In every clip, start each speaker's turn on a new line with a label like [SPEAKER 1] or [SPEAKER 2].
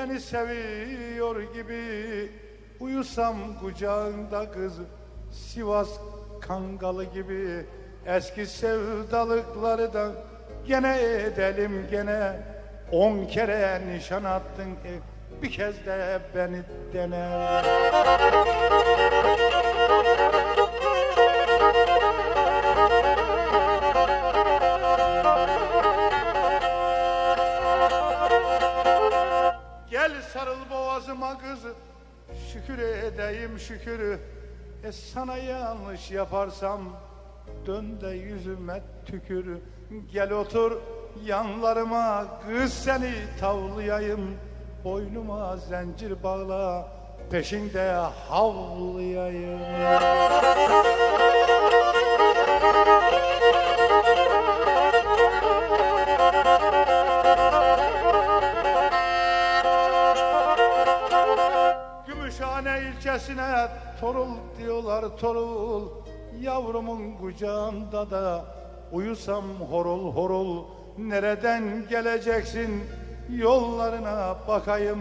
[SPEAKER 1] beni seviyor gibi. Uyusam kucağında kız Sivas kangalı gibi. Eski sevdalıkları da Gene edelim gene. On kere nişan attın Bir kez de beni dene sarıl boğazıma kız Şükür edeyim şükür E sana yanlış yaparsam Dön de yüzüme tükür Gel otur yanlarıma Kız seni tavlayayım. Boynuma zincir bağla Peşinde havlayayım Gümüşhane ilçesine torul diyorlar torul. Yavrumun kucağında da uyusam horul horul. Nereden geleceksin? Yollarına bakayım.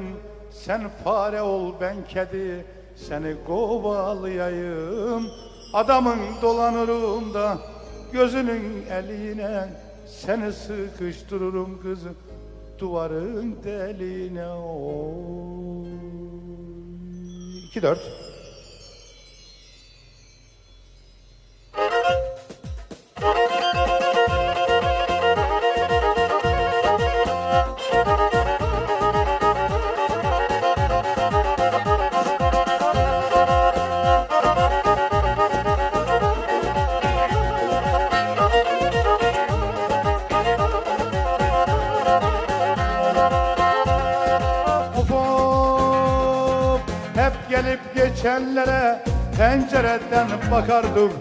[SPEAKER 1] Sen fare ol ben kedi seni kovalayayım. Adamın dolanırım da gözünün eline Seni sıkıştırırım kızım. Duvarın deliğine oy. 2 geçenlere pencereden bakardım.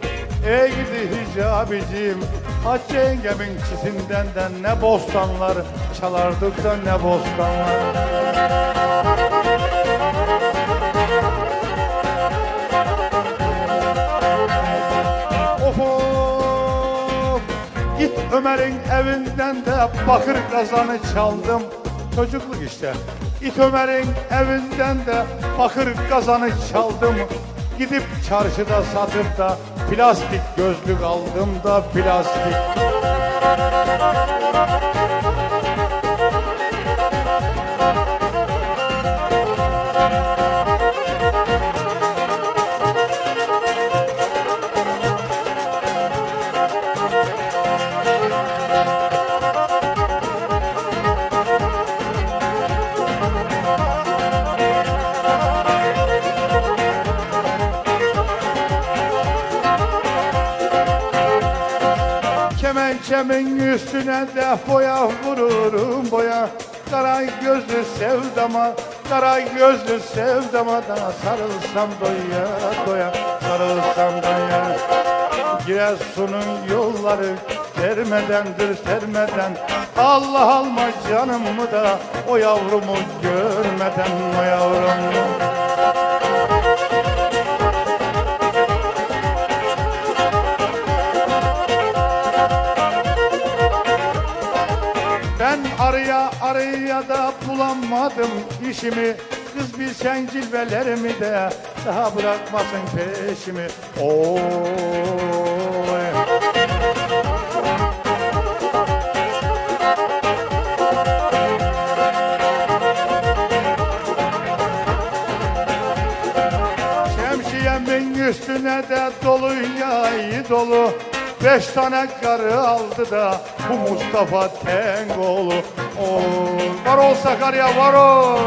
[SPEAKER 1] Ey gidi hicabicim Hacı yengemin çisinden de ne bostanlar çalardık da ne bostanlar. Ömer'in evinden de bakır kazanı çaldım Çocukluk işte. Git Ömer'in evinden de bakır kazanı çaldım. Gidip çarşıda satıp da plastik gözlük aldım da plastik Kemençemin üstüne de boya vururum boya. Kara gözlü sevdama, kara gözlü sevdama da sarılsam doya doya, sarılsam doya. Giresun'un yolları termedendir termeden Allah alma canımı da o yavrumu görmeden o yavrumu Ben araya araya da bulamadım işimi. Kız bilsen cilvelerimi de daha bırakmasın peşimi. Oy. Şemsiyemin üstüne de dolu yayı dolu. Beş tane karı aldı da bu Mustafa Tengoğlu Oo, Var ol Sakarya var ol.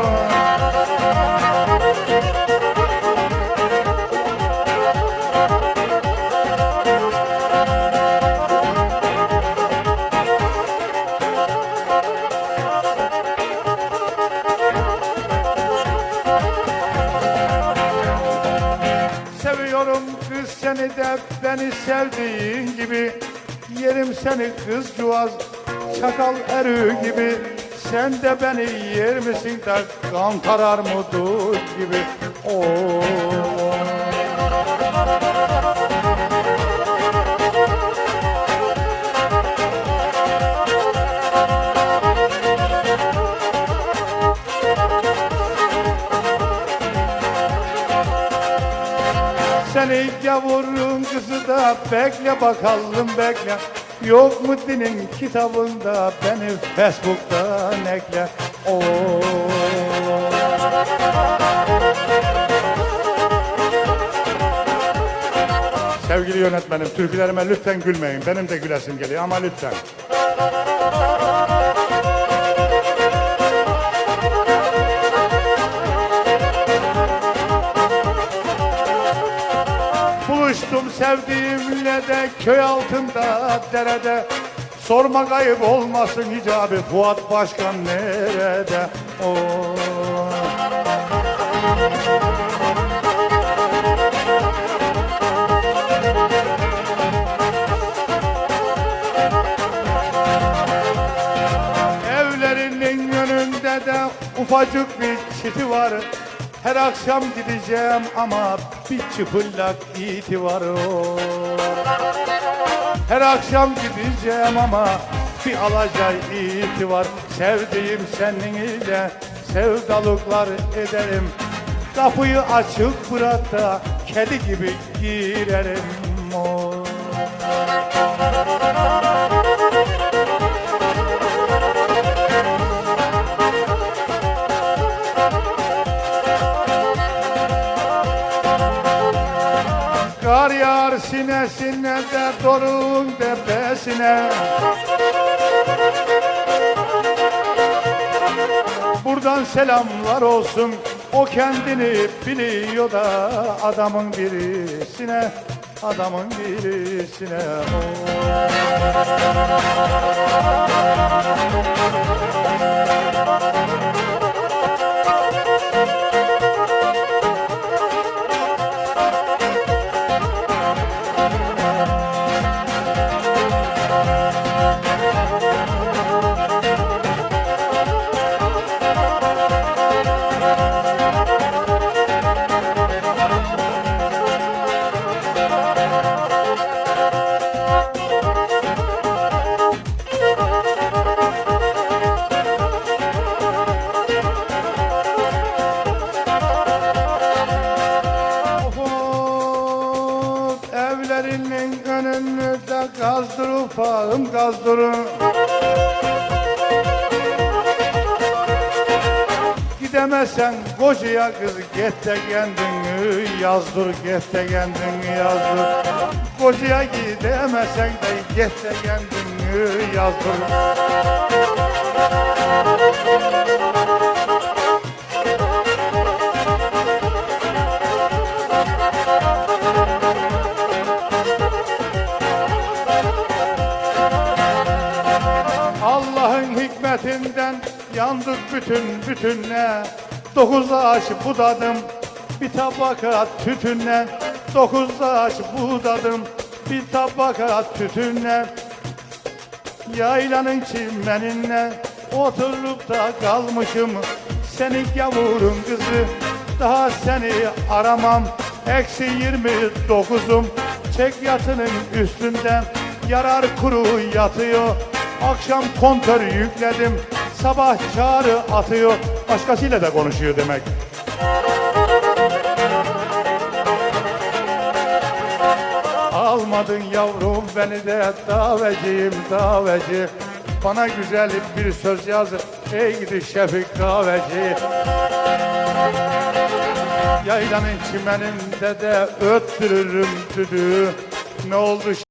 [SPEAKER 1] Seviyorum kız seni de beni sevdiğin gibi. Yerim seni kız cuvaz çakal erü gibi Sen de beni yer misin der Kan tarar mı dut gibi Oo. Seni gavurun kızı da bekle bakalım bekle Yok mu dinin kitabında beni Facebook'tan ekle Oo. Sevgili yönetmenim, türkülerime lütfen gülmeyin. Benim de gülesim geliyor ama lütfen. Sevdiğimle de köy altında derede Sorma kayıp olmasın icabı Fuat Başkan nerede? Oo. Evlerinin önünde de ufacık bir çiti var. Her akşam gideceğim ama bir çıpıllak iti var o. Her akşam gideceğim ama bir alacay iti var. Sevdiğim seninle sevdalıklar ederim. Kapıyı açık bırak da kedi gibi girerim o. Yağar sinesine de dorun tepesine. Buradan selamlar olsun O kendini biliyor da adamın birisine Adamın birisine. Of, Gidemezsen kocaya kız get de kendini yazdır get de kendini yazdır Kocaya gidemezsen de get de kendini yazdır Allah'ın hikmetinden yandık bütün bütünle Dokuz ağaç budadım bir tabaka tütünle. Dokuz ağaç budadım bir tabaka tütünle. Yaylanın çimeninle oturup da kalmışım. Seni gavurun kızı daha seni aramam. Eksi yirmi dokuzum çek yatının üstünde. Yarar kuru yatıyor Akşam kontör yükledim. Sabah çağrı atıyor Başkasıyla da konuşuyor demek. Almadın yavrum beni de daveciyim daveci. Bana güzel bir söz yaz ey gidi Şefik kahveci Yaylanın çimeninde de öttürürüm düdüğü. Ne oldu